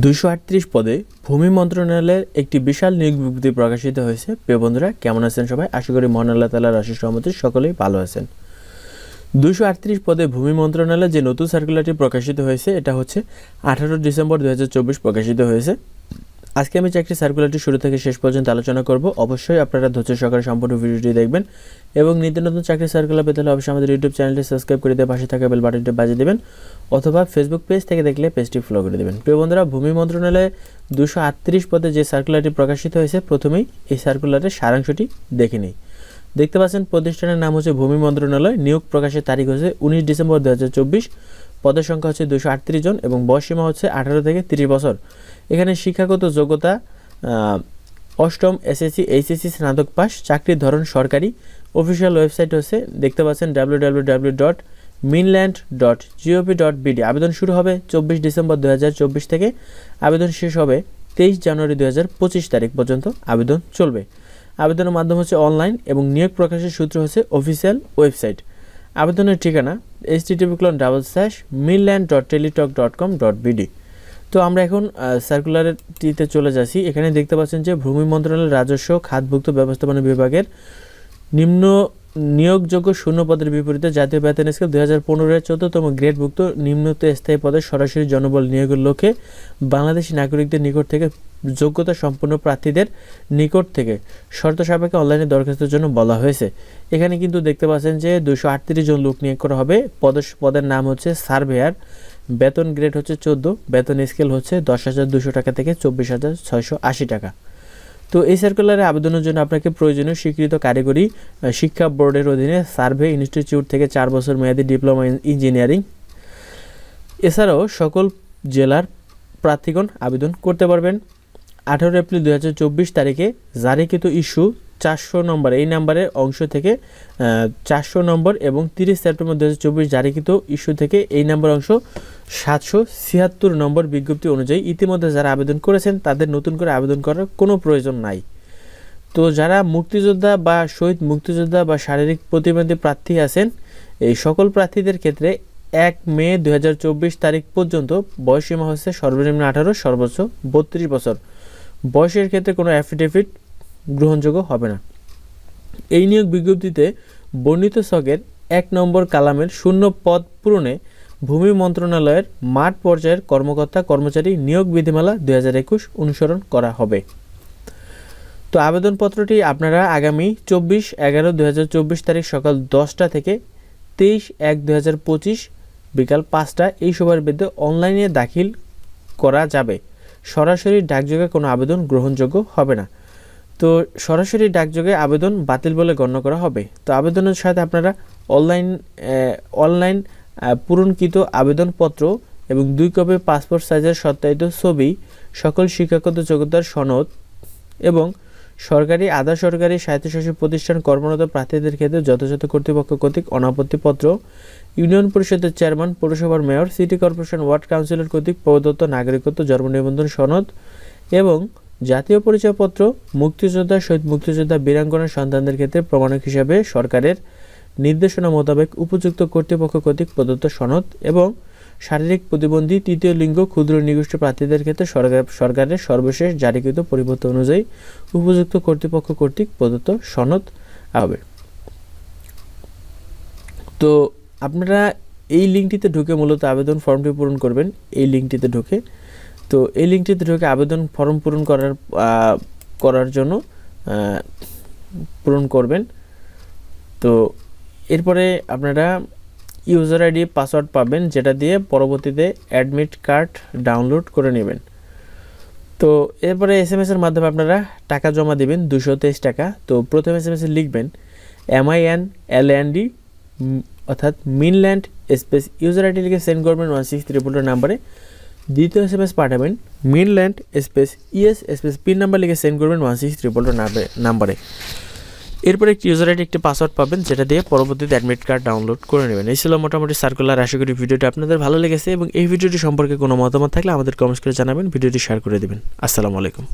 দুশো আটত্রিশ পদে ভূমি মন্ত্রণালয়ের একটি বিশাল নিয়োগ বিজ্ঞপ্তি প্রকাশিত হয়েছে। প্রিয় বন্ধুরা, কেমন আছেন সবাই? আশা করি মহান আল্লাহ তালার আশিস রহমতে সকলেই ভালো আছেন। দুশো আটত্রিশ পদে ভূমি মন্ত্রণালয়ে যে নতুন সার্কুলারটি প্রকাশিত হয়েছে, এটা হচ্ছে আঠারো ডিসেম্বর দু হাজার চব্বিশ প্রকাশিত হয়েছে। আজকে আমি চাকরি সার্কুলারটি শুরু থেকে শেষ পর্যন্ত আলোচনা করব, অবশ্যই আপনারা ধৈর্য সহকারে সম্পূর্ণ ভিডিওটি দেখবেন এবং নিত্য নতুন চাকরি সার্কুলার পেতে হলে অবশ্যই আমাদের ইউটিউব চ্যানেলটি সাবস্ক্রাইব করে দিয়ে পাশে থাকা বেল বাটনটি বাজিয়ে দেবেন। অথবা ফেসবুক পেজ থেকে দেখলে পেজটি ফলো করে দেবেন। প্রিয় বন্ধুরা, ভূমি মন্ত্রণালয়ে দুশো আটত্রিশ পদে যে সার্কুলারটি প্রকাশিত হয়েছে, প্রথমেই এই সার্কুলারের সারাংশটি দেখে নিই। দেখতে পাচ্ছেন, প্রতিষ্ঠানের নাম হচ্ছে ভূমি মন্ত্রণালয়। নিয়োগ প্রকাশের তারিখ হচ্ছে উনিশ ডিসেম্বর দু হাজার চব্বিশ। পদের সংখ্যা হচ্ছে দুশো আটত্রিশ জন এবং বয়সীমা হচ্ছে আঠারো থেকে তিরিশ বছর। এখানে শিক্ষাগত যোগ্যতা অষ্টম এসএসসি, এইচএসসি স্নাতক পাস চাকরির ধরন সরকারি। অফিসিয়াল ওয়েবসাইট হচ্ছে, দেখতে পাচ্ছেন W W W dot minland dot GOV dot BD আবেদন শুরু হবে চব্বিশ ডিসেম্বর দু থেকে। আবেদন শেষ হবে তেইশ জানুয়ারি দু তারিখ পর্যন্ত আবেদন চলবে। আবেদনের মাধ্যম হচ্ছে অনলাইন এবং নিয়োগ প্রকাশের সূত্র হচ্ছে অফিসিয়াল ওয়েবসাইট। আবেদনের ঠিকানা HTTP colon double slash minland dot Teletalk dot com dot BD তো আমরা এখন সার্কুলারটিতে চলে যাচ্ছি। এখানে দেখতে পাচ্ছেন যে ভূমি মন্ত্রণালয়ের রাজস্ব, খাতভুক্ত ব্যবস্থাপনা বিভাগের নিম্ন নিয়োগযোগ্য শূন্য পদের বিপরীতে জাতীয় বেতন স্কেল দুই হাজার পনেরোর চতুর্থতম গ্রেডভুক্ত নিম্নত স্থায়ী পদে সরাসরি জনবল নিয়োগের লক্ষ্যে বাংলাদেশি নাগরিকদের নিকট থেকে যোগ্যতা সম্পন্ন প্রার্থীদের নিকট থেকে শর্ত সাপেক্ষে অনলাইনে দরখাস্তের জন্য বলা হয়েছে। এখানে কিন্তু দেখতে পাচ্ছেন যে দুশো আটত্রিশ জন লোক নিয়োগ করা হবে। পদ পদের নাম হচ্ছে সার্ভেয়ার। বেতন গ্রেড হচ্ছে চোদ্দ। বেতন স্কেল হচ্ছে দশ হাজার দুশো টাকা থেকে চব্বিশ হাজার ছয়শো আশি টাকা। তো এই সার্কুলারে আবেদনের জন্য আপনাকে প্রয়োজনীয় স্বীকৃত কারিগরি শিক্ষা বোর্ডের অধীনে সার্ভে ইনস্টিটিউট থেকে চার বছর মেয়াদী ডিপ্লোমা ইঞ্জিনিয়ারিং এছাড়াও সকল জেলার প্রার্থীগণ আবেদন করতে পারবেন। আঠারো এপ্রিল দু হাজার চব্বিশ তারিখে জারিকৃত ইস্যু চারশো নম্বর, এই নাম্বারের অংশ থেকে চারশো নম্বর এবং তিরিশ সেপ্টেম্বর দু হাজার জারিকৃত ইস্যু থেকে এই নাম্বার অংশ সাতশো ছিয়াত্তর নম্বর বিজ্ঞপ্তি অনুযায়ী ইতিমধ্যে যারা আবেদন করেছেন, তাদের নতুন করে আবেদন করার কোনো প্রয়োজন নাই। তো যারা মুক্তিযোদ্ধা বা শহীদ মুক্তিযোদ্ধা বা শারীরিক প্রতিবন্ধী প্রার্থী আছেন, এই সকল প্রার্থীদের ক্ষেত্রে এক মে দু হাজার চব্বিশ তারিখ পর্যন্ত বয়সীমা হচ্ছে সর্বনিম্ন আঠারো, সর্বোচ্চ বত্রিশ বছর। বয়সের ক্ষেত্রে কোনো অ্যাফিডেভিট গ্রহণযোগ্য হবে না। এই নিয়োগ বিজ্ঞপ্তিতে বর্ণিত সকের এক নম্বর কালামের শূন্য পদ পূরণে ভূমি মন্ত্রণালয়ের মাঠ পর্যায়ের কর্মকর্তা কর্মচারী নিয়োগ বিধিমালা দুই হাজার একুশ অনুসরণ করা হবে। তো আবেদনপত্রটি আপনারা আগামী চব্বিশ এগারো দু তারিখ সকাল দশটা থেকে তেইশ এক দু বিকাল পাঁচটা এই সময়ের মধ্যে অনলাইনে দাখিল করা যাবে। সরাসরি ডাকযোগে কোনো আবেদন গ্রহণযোগ্য হবে না। তো সরাসরি ডাকযোগে আবেদন বাতিল বলে গণ্য করা হবে। তো আবেদনের সাথে আপনারা অনলাইন অনলাইন পূরণকৃত আবেদনপত্র এবং দুই কপি পাসপোর্ট সাইজের সত্যায়িত ছবি, সকল শিক্ষাগত যোগ্যতার সনদ এবং সরকারি, আধা সরকারি স্বায়ত্তশাসিত প্রতিষ্ঠান কর্মরত প্রার্থীদের ক্ষেত্রে যথাযথ কর্তৃপক্ষ কর্তৃক অনাপত্তিপত্র, ইউনিয়ন পরিষদের চেয়ারম্যান, পৌরসভার mayor, city corporation ward councillor কর্তৃক প্রদত্ত নাগরিকত্ব জন্ম নিবন্ধন সনদ এবং জাতীয় পরিচয়পত্র, মুক্তিযোদ্ধা, শহীদ মুক্তিযোদ্ধা বীরাঙ্গনার সন্তানদের ক্ষেত্রে প্রমাণক হিসাবে সরকারের নির্দেশনা মোতাবেক উপযুক্ত কর্তৃপক্ষ কর্তৃক প্রদত্ত সনদ এবং শারীরিক প্রতিবন্ধী তৃতীয় লিঙ্গ ক্ষুদ্র নিগোষ্ঠী প্রার্থীদের ক্ষেত্রে সরকার, সরকারের সর্বশেষ জারিকৃত পরিবর্তন অনুযায়ী উপযুক্ত কর্তৃপক্ষ কর্তৃক প্রদত্ত সনদ হবে। তো আপনারা এই লিঙ্কটিতে ঢুকে মূলত আবেদন ফর্মটি পূরণ করবেন। এই লিঙ্কটিতে ঢুকে তো এই লিঙ্কটিতে ঢুকে আবেদন ফর্ম পূরণ করার করার জন্য পূরণ করবেন। তো এরপরে আপনারা ইউজার আইডি, পাসওয়ার্ড পাবেন, যেটা দিয়ে পরবর্তীতে অ্যাডমিট কার্ড ডাউনলোড করে নেবেন। তো এরপরে এস এম এসের মাধ্যমে আপনারা টাকা জমা দিবেন দুশো তেইশ টাকা। তো প্রথম এস এম এস লিখবেন, M I L N D অর্থাৎ মিনল্যান্ড স্পেস, ইউজার আইডি লিখে সেন্ড করবেন ওয়ান সিক্স ত্রিপুল নাম্বারে দ্বিতীয় এস এম এস পাঠাবেন minland space ES space PIN number লিখে সেন্ড করবেন ওয়ান সিক্স ত্রিপল নাম্বারে এরপর একটি ইউজার আইডি একটি পাসওয়ার্ড পাবেন, যেটা দিয়ে পরবর্তীতে অ্যাডমিট কার্ড ডাউনলোড করে নেবেন। এই ছিল মোটামুটি সার্কুলার আশা করি ভিডিওটি আপনাদের ভালো লেগেছে এবং এই ভিডিওটি সম্পর্কে কোনো মতামত থাকলে আমাদের কমেন্টস করে জানাবেন, ভিডিওটি শেয়ার করে দেবেন। আসসালামু আলাইকুম।